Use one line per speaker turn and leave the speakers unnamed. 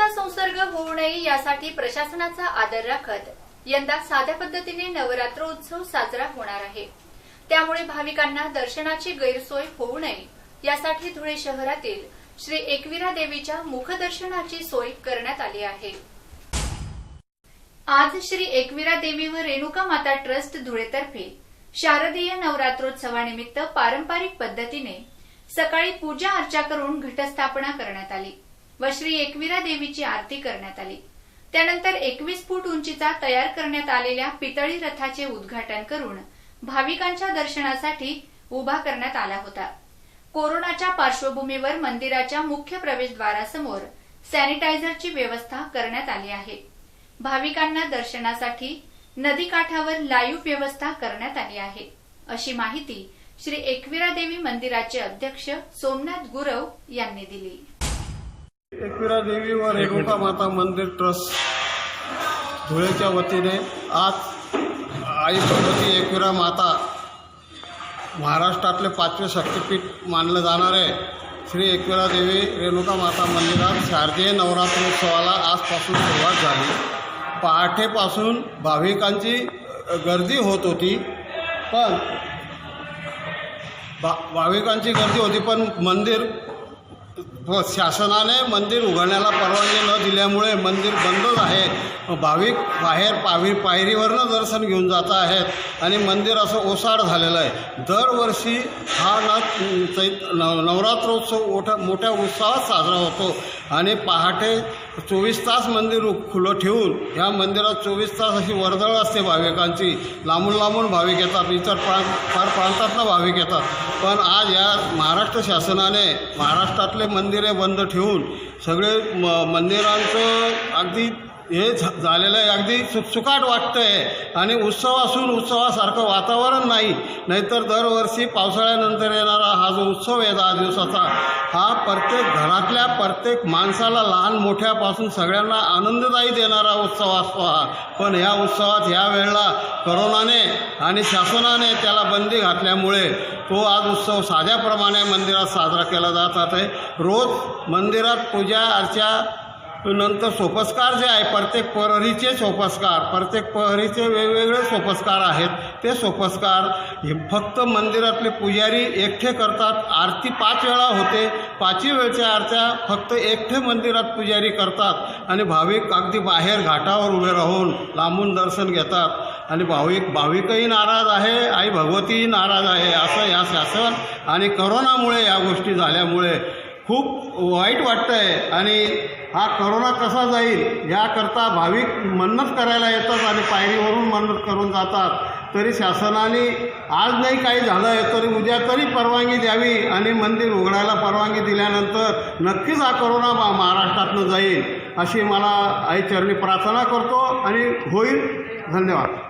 कोरोनाचा संसर्ग होऊ नये यासाठी प्रशासनाचा आदर राखत यंदा साध्या पद्धतीने नवरात्र उत्सव साजरा होणार आहे. त्यामुळे भाविकांना दर्शनाची गैरसोय होऊ नये यासाठी धुळे शहरातील श्री एकविरा देवीच्या मुखदर्शनाची सोय करण्यात आली आहे. आज श्री एकविरा देवी व रेणुका माता ट्रस्ट धुळेतर्फे शारदीय नवरात्रोत्सवानिमित्त पारंपरिक पद्धतीने सकाळी पूजा अर्चा करून घटस्थापना करण्यात आली. व श्री एकविरा देवीची आरती करण्यात आली. त्यानंतर एकवीस फूट उंचीचा तयार करण्यात आलेल्या पितळी रथाचे उद्घाटन करून भाविकांच्या दर्शनासाठी उभा करण्यात आला होता. कोरोनाच्या पार्श्वभूमीवर मंदिराच्या मुख्य प्रवेशद्वारासमोर सॅनिटायझरची व्यवस्था करण्यात आली आहे. भाविकांना दर्शनासाठी नदीकाठावर लाईव्ह व्यवस्था करण्यात आली आहे. अशी माहिती श्री एकविरा देवी मंदिराचे अध्यक्ष सोमनाथ गुरव यांनी दिली.
एकविरा देवी व रेणुका माता मंदिर ट्रस्ट. धुळेच्या वतीने आज आई भगवती एकविरा माता महाराष्ट्रातले पाचवे शक्तिपीठ मानलं जाणारे श्री एकविरा देवी रेणुका माता मंदिरात शारदीय नवरात्रोत्सवाला आजपासून सुरुवात झाली. पहाटेपासून भाविकांची गर्दी होत होती पण भा भाविकांची गर्दी होती पण मंदिर हो, शासनाने मंदिर उघडण्याला परवानगी न दिल्यामुळे मंदिर बंदच आहे. भाविक बाहेर पावी पायरीवरनं दर्शन घेऊन जात आहेत आणि मंदिर असं ओसाड झालेलं आहे. दरवर्षी हा ना चैत नव नवरात्रोत्सव मोठ्या मोठ्या उत्साहात साजरा होतो. आणि पहाटे चोवीस तास मंदिर खुलं ठेवून ह्या मंदिरात चोवीस तास अशी वर्दळ असते भाविकांची. लांबून लांबून भाविक येतात. इतर प्रांत फार प्रांतातनं भाविक येतात. पण आज या महाराष्ट्र शासनाने महाराष्ट्रातले मंदिरे बंद ठेवून सगळे म मंदिरांचं अगदी हे झालेलं आहे. अगदी सुकसुकाट वाटतंय. आणि उत्सव असून उत्सवासारखं वातावरण नाही. नाहीतर दरवर्षी पावसाळ्यानंतर येणारा हा जो उत्सव आहे दहा दिवसाचा हा प्रत्येक घरातल्या प्रत्येक माणसाला लहान मोठ्यापासून सगळ्यांना आनंददायी देणारा उत्सव असतो हा. पण ह्या उत्सवात ह्या वेळेला करोनाने आणि शासनाने त्याला बंदी घातल्यामुळे तो आज उत्सव साध्याप्रमाणे मंदिरात साजरा केला जात आहे. रोज मंदिरात पूजा अर्चा नंतर सोपस्कार जे आहे प्रत्येक प्रहरीचे सोपस्कार प्रत्येक प्रहरीचे वेगवेगळे सोपस्कार आहेत. ते सोपस्कार हे फक्त मंदिरातले पुजारी एकटे करतात. आरती पाच वेळा होते. पाचही वेळच्या आरत्या फक्त एकटे मंदिरात पुजारी करतात. आणि भाविक अगदी बाहेर घाटावर उभे राहून लांबून दर्शन घेतात. आणि भाविक भाविकही नाराज आहे आई भगवतीही नाराज आहे असं या शासन आणि करोनामुळे या गोष्टी झाल्यामुळे खूप वाईट वाटतं आहे आणि हा करोना कसा जाईल याकरता भाविक मन्नत करायला येतात आणि पायरीवरून मन्नत करून जातात. तरी शासनाने आज नाही काही झालं आहे तरी उद्या तरी परवानगी द्यावी आणि मंदिर उघडायला परवानगी दिल्यानंतर नक्कीच हा करोना मा महाराष्ट्रातनं जाईल अशी मला आईचरणी प्रार्थना करतो आणि होईल. धन्यवाद.